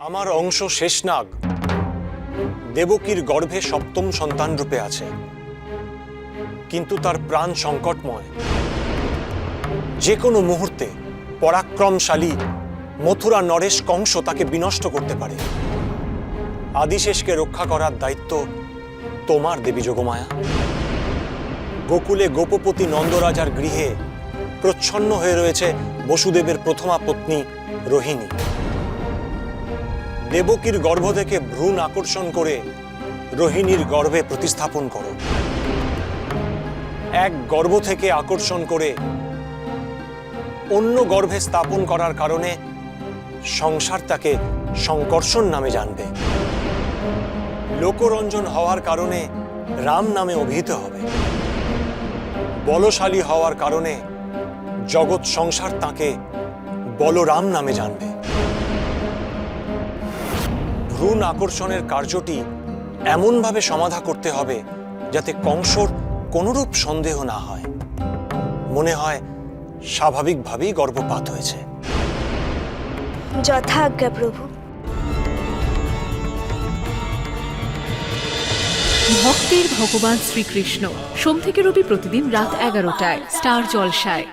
আমার অংশ শেষনাগ দেবকীর গর্ভে সপ্তম সন্তান রূপে আছে। কিন্তু তার প্রাণ সংকটময়। যে কোনো মুহূর্তে পরাক্রমশালী মথুরা নরেশ কংস তাকে বিনষ্ট করতে পারে। আদিশেষকে রক্ষা করার দায়িত্ব তোমার, দেবী যোগমায়া। গোকুলে গোপপতি নন্দরাজার গৃহে প্রচ্ছন্ন হয়ে রয়েছে বসুদেবের প্রথমা পত্নী রোহিণী। দেবকীর গর্ভ থেকে ভ্রূণ আকর্ষণ করে রোহিণীর গর্ভে প্রতিস্থাপন করো। এক গর্ভ থেকে আকর্ষণ করে অন্য গর্ভে স্থাপন করার কারণে সংসার তাকে সংকর্ষণ নামে জানবে। লোকরঞ্জন হওয়ার কারণে রাম নামে অভিহিত হবে। বলশালী হওয়ার কারণে জগৎ সংসার তাকে বলরাম নামে জানবে। ভ্রূণ আকর্ষণের কার্যটি এমনভাবে সমাধা করতে হবে যাতে কংসর কোনরূপ সন্দেহ না হয়। মনে হয় স্বাভাবিকভাবেই গর্ভপাত হয়েছে। যথা আজ্ঞা প্রভু। ভক্তের ভগবান শ্রীকৃষ্ণ। সোম থেকে রবি প্রতিদিন রাত এগারোটায় স্টার জলসায়।